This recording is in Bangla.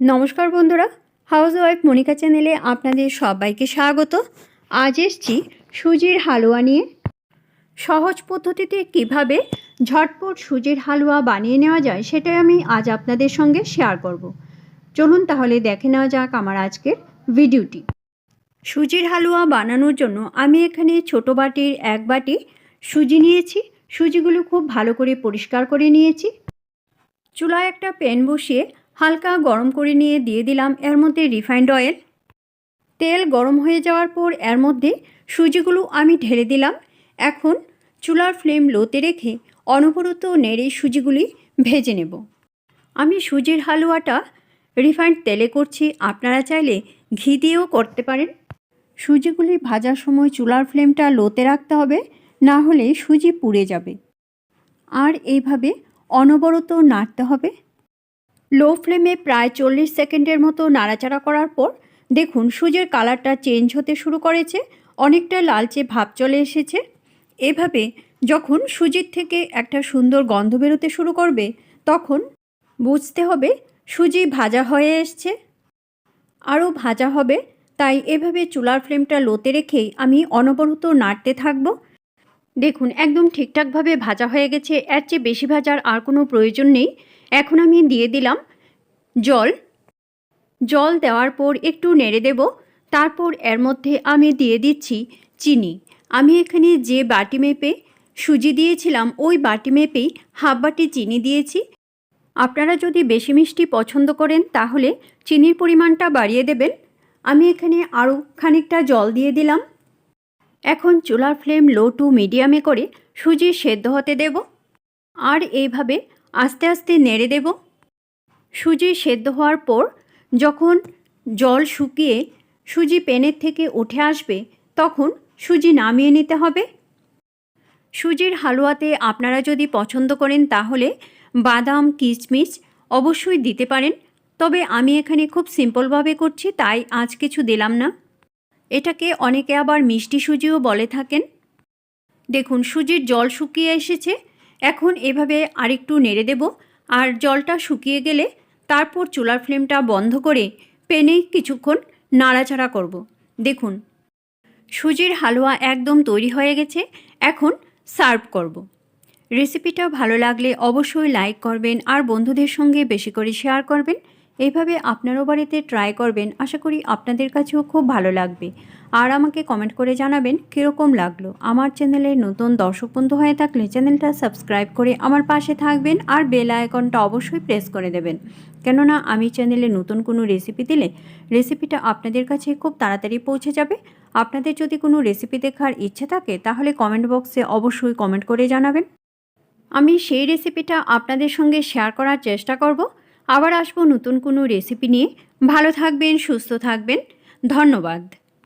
নমস্কার বন্ধুরা হাউস ওয়াইফ মনিকা চ্যানেলে আপনাদের সবাইকে স্বাগত। আজ এসছি সুজির হালুয়া নিয়ে। সহজ পদ্ধতিতে কীভাবে ঝটপট সুজির হালুয়া বানিয়ে নেওয়া যায় সেটাই আমি আজ আপনাদের সঙ্গে শেয়ার করব। চলুন তাহলে দেখে নেওয়া যাক আমার আজকের ভিডিওটি সুজির হালুয়া বানানোর জন্য আমি এখানে ছোট বাটির এক বাটি সুজি নিয়েছি। সুজিগুলো খুব ভালো করে পরিষ্কার করে নিয়েছি। চুলায় একটা প্যান বসিয়ে হালকা গরম করে নিয়ে দিয়ে দিলাম এর মধ্যে রিফাইন্ড অয়েল। তেল গরম হয়ে যাওয়ার পর এর মধ্যে সুজিগুলো আমি ঢেলে দিলাম। এখন চুলার ফ্লেম লোতে রেখে অনবরত নেড়ে সুজিগুলি ভেজে নেব। আমি সুজির হালুয়াটা রিফাইন্ড তেলে করছি। আপনারা চাইলে ঘি দিয়েও করতে পারেন। সুজিগুলি ভাজার সময় চুলার ফ্লেমটা লোতে রাখতে হবে, না হলে সুজি পুড়ে যাবে। আর এইভাবে অনবরত নাড়তে হবে। লো ফ্লেমে প্রায় চল্লিশ সেকেন্ডের মতো নাড়াচাড়া করার পর দেখুন সুজির কালারটা চেঞ্জ হতে শুরু করেছে, অনেকটা লালচে ভাব চলে এসেছে। এভাবে যখন সুজির থেকে একটা সুন্দর গন্ধ বেরোতে শুরু করবে, তখন বুঝতে হবে সুজি ভাজা হয়ে এসছে। আরও ভাজা হবে, তাই এভাবে চুলার ফ্লেমটা লোতে রেখেই আমি অনবরত নাড়তে থাকব। দেখুন, একদম ঠিকঠাকভাবে ভাজা হয়ে গেছে, এর চেয়ে বেশি ভাজার আর কোনো প্রয়োজন নেই। এখন আমি দিয়ে দিলাম জল। জল দেওয়ার পর একটু নেড়ে দেব। তারপর এর মধ্যে আমি দিয়ে দিচ্ছি চিনি। আমি এখানে যে বাটি মেপে সুজি দিয়েছিলাম, ওই বাটি মেপেই হাফ বাটি চিনি দিয়েছি। আপনারা যদি বেশি মিষ্টি পছন্দ করেন, তাহলে চিনির পরিমাণটা বাড়িয়ে দেবেন। আমি এখানে আরও খানিকটা জল দিয়ে দিলাম। এখন চুলার ফ্লেম লো টু মিডিয়ামে করে সুজি সেদ্ধ হতে দেব। আর এইভাবে আস্তে আস্তে নেড়ে দেব। সুজি সেদ্ধ হওয়ার পর যখন জল শুকিয়ে সুজি পেনের থেকে উঠে আসবে, তখন সুজি নামিয়ে নিতে হবে। সুজির হালুয়াতে আপনারা যদি পছন্দ করেন, তাহলে বাদাম, কিশমিশ অবশ্যই দিতে পারেন। তবে আমি এখানে খুব সিম্পলভাবে করছি, তাই আজ কিছু দিলাম না। এটাকে অনেকে আবার মিষ্টি সুজিও বলে থাকেন। দেখুন, সুজির জল শুকিয়ে এসেছে। এখন এভাবে আরেকটু নেড়ে দেব, আর জলটা শুকিয়ে গেলে তারপর চুলার ফ্লেমটা বন্ধ করে পেনে কিছুক্ষণ নাড়াচাড়া করব। দেখুন, সুজির হালুয়া একদম তৈরি হয়ে গেছে, এখন সার্ভ করব। রেসিপিটা ভালো লাগলে অবশ্যই লাইক করবেন আর বন্ধুদের সঙ্গে বেশি করে শেয়ার করবেন এইভাবে আপনারও বাড়িতে ট্রাই করবেন, আশা করি আপনাদের কাছেও খুব ভালো লাগবে। আর আমাকে কমেন্ট করে জানাবেন কীরকম লাগল। আমার চ্যানেলে নতুন দর্শক বন্ধু হয়ে থাকলে চ্যানেলটা সাবস্ক্রাইব করে আমার পাশে থাকবেন আর বেল আইকনটা অবশ্যই প্রেস করে দেবেন। কেননা আমি চ্যানেলে নতুন কোনো রেসিপি দিলে রেসিপিটা আপনাদের কাছে খুব তাড়াতাড়ি পৌঁছে যাবে। আপনাদের যদি কোনো রেসিপি দেখার ইচ্ছে থাকে, তাহলে কমেন্ট বক্সে অবশ্যই কমেন্ট করে জানাবেন। আমি সেই রেসিপিটা আপনাদের সঙ্গে শেয়ার করার চেষ্টা করব। আবার আসব নতুন কোনো রেসিপি নিয়ে। ভালো থাকবেন সুস্থ থাকবেন। ধন্যবাদ।